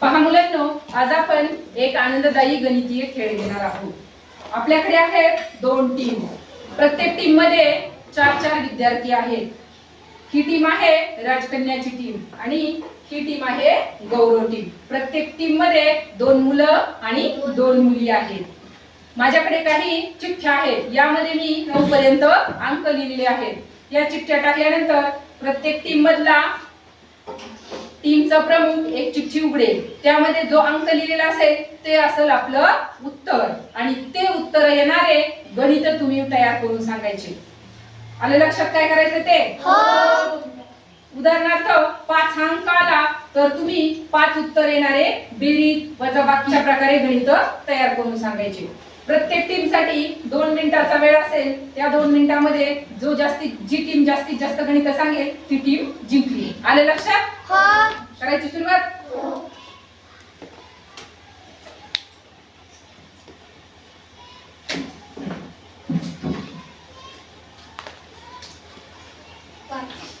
पहा मुलांनो आज आपण एक आनंददायी गणितीय खेळ घेणार आहोत. आपल्याकडे आहेत दोन टीम प्रत्येक टीममध्ये चार चार विद्यार्थी आहेत. ही टीम आहे राजकन्याची टीम आणि ही टीम आहे गौरव टीम प्रत्येक टीममध्ये दोन मुलं आणि दोन मुली आहेत. माझ्याकडे काही चिठ्ठ्या आहेत. यामध्ये मी नऊ पर्यंत अंक लिहिलेले आहेत. या चिठ्ठ्या टाकल्यानंतर प्रत्येक टीम मधला टीमचा प्रमुख एक चिठ्ठी उघडेल. त्यामध्ये जो अंक लिहिलेला असेल ते असेल आपलं उत्तर. आणि ते उत्तर येणारे गणित तुम्ही तयार करून सांगायचे. आलं लक्षात काय करायचं ते? उदाहरणार्थ पाच हा अंक आला तर तुम्ही पाच उत्तर येणारे बेरीज वजाबाकीच्या प्रकारे गणित तयार करून सांगायचे. प्रत्येक टीमसाठी दोन मिनिटाचा वेळ असेल त्या दोन मिनिटामध्ये जो जास्तीत जी टीम जास्तीत जास्त गणित सांगेल ती टीम जिंकली. आलं लक्षात? करायची सुरुवात.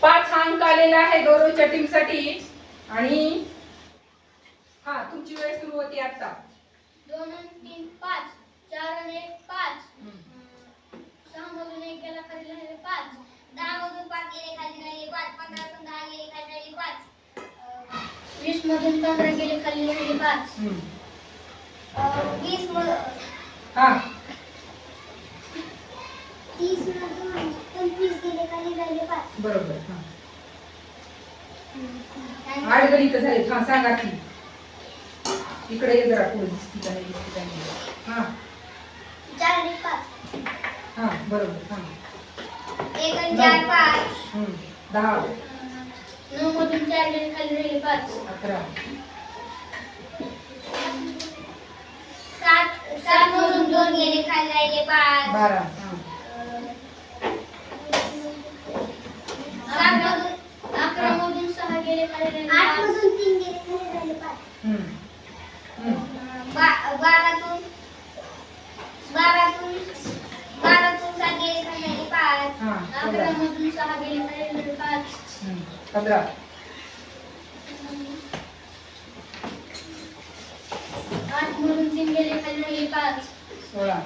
पाच हा अंक आलेला आहे गौरवच्या टीमसाठी. आणि हा तुमची वेळ सुरू होती आता. दोन तीन पाच. एक पाच. एक गेला खाली राहिले पाच. दहा मधून पाच गेले खाली राहिले पाच. पंधरा मधून दहा गेले खाली राहिले पाच. वीस मधून पंधरा गेले खाली राहिले पाच. वीस मधून तीस मधून पंचवीस गेले खाली राहिले पाच. बरोबर हा. आठ गणित झाले हा सांगा की. इकडे जरा पुढे दिसती हा. चार आणि पाच. हा बरोबर हा. एक आणि. चार पाच. हम्म. दहा. नऊ मधून चार गेले खाली राहिले पाच. अकरा. सात सात मधून दोन गेले खाली राहिले पाच. बारा हा. सात मधून अकरा मधून सहा गेले खाली राहिले आठ मधून तीन गेले खाली राहिले पाच हम्म. हम्म. बारातून बारातून बारातून सात गेले खाली राहिले पाच हा अकरा चौदा मधून सहा गेले खाली राहिले पाच हम्म. पंधरा आठ मधून तीन गेले खाली राहिले पाच सोळा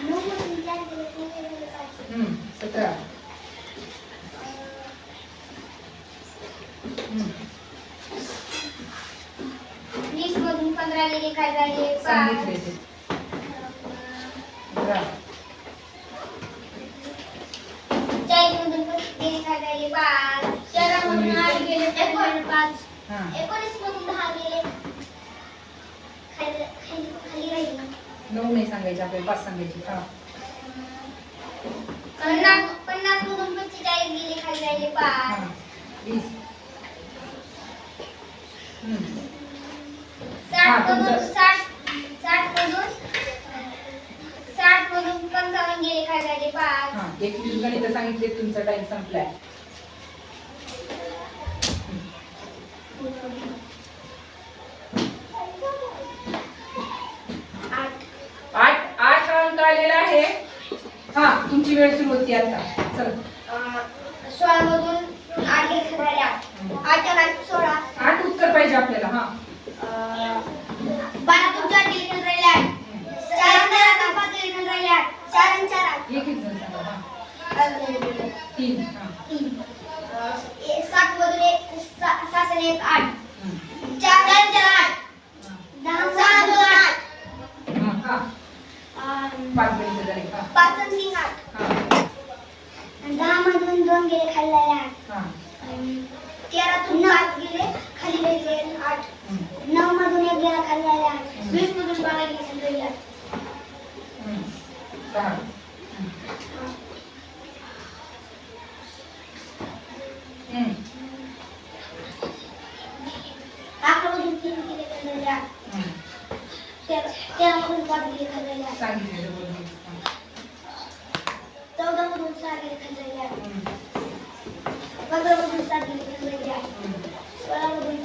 नऊ मधून चार गेले खाली राहिले पाच हम्म. सतरा हम्म. वीस मधून पंधरा गेले खाली राहिले सांगितले पाच ते अठरा गेले पाच तेरा मधून आठ गेले खाली राहिले पाच एकोणीस मधून दहा गेले. खाली खाली खाली राहिले. नऊ नाही सांगायचे आपल्याला पाच सांगायचे. हा. पन्नास पन्नास मधून पंचेचाळीस गेले खाली राहिले पाच. वीस. हम्म. साठ मधून साठ साठ मधून साठ मधून पंचावन्न गेले खाली राहिले पाच. एकवीस गणित सांगितले तुमचा टाइम संपलाय आठ आठ आठ हा अंक आलेला आहे हा तुमची वेळ सुरू होती आता. चल. अं, सोळा मधून आठ गेले खाली राहिले आठ आठ आणि आठ सोळा आठ उत्तर पाहिजे आपल्याला हा. राहिले आठ चार आणि चार आणि पाच गेले खाली राहिले आठ चार आणि चार आठ एक एक जण सांगा हा. अं, तीन हा. सात मधून एक सा- सात आणि एक आठ हम्म. चार आणि चार आठ हा. दहा सहा आणि दोन आठ हा, हा अं, पाच गणित झाले हा पाच आणि तीन आठ. हा. आणि दहा मधून दोन गेले खाली राहिले आठ. हा. अं, तेरातून पाच गेले खाली आठ. हम्म. नऊ मधून एक गेला खाली आठ. वीस मधून बारा गेले खाली राहिले आठ. हम्म. दहा हम्म. हम्म. अकरा मधून तीन गेले खाली राहिले आठ हम्म. तेरा तेरा मधून पाच गेले खाली राहिले आठ सांगितले बरोबर. हा. चौदा मधून सहा गेले खाली राहिले आठ हम्म. पंधरा मधून सात गेले खाली राहिले आठ हम्म. सोळा मधून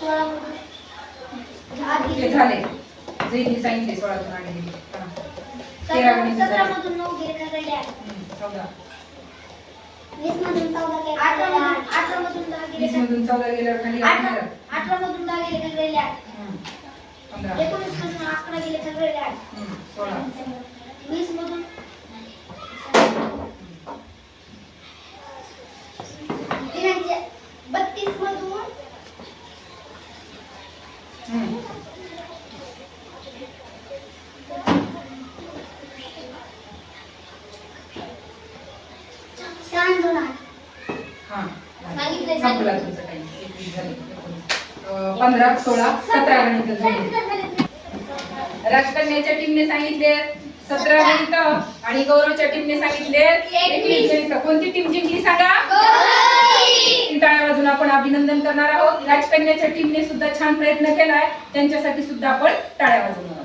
सोळा मधून आठ झाले जे मी सांगितले आठ गेले सतरा सतरा झाले मधून नऊ गेले आठ हम्म. चौदा वीस मधून चौदा गेले अठरा मधून अठरा मधून दहा गेले वीस मधून चौदा गेल्यावर खाली अठरा मधून दहा गेले खाली राहिले आठ हम्म. पंधरा एकोणीस मधून अकरा गेले राहिले आठ. वीस मधून. बत्तीस मधून. पंधरा सोळा सतरा गणित राजकन्याच्या टीमने सांगितले सतरा गणित आणि गौरवच्या टीमने सांगितले एकवीस. गणित कोणती टीम जिंकली सांगा? टाळ्या वाजून आपण अभिनंदन करणार आहोत. राजकन्याच्या टीमने सुद्धा छान प्रयत्न केलाय. त्यांच्यासाठी सुद्धा आपण टाळ्या वाजवणार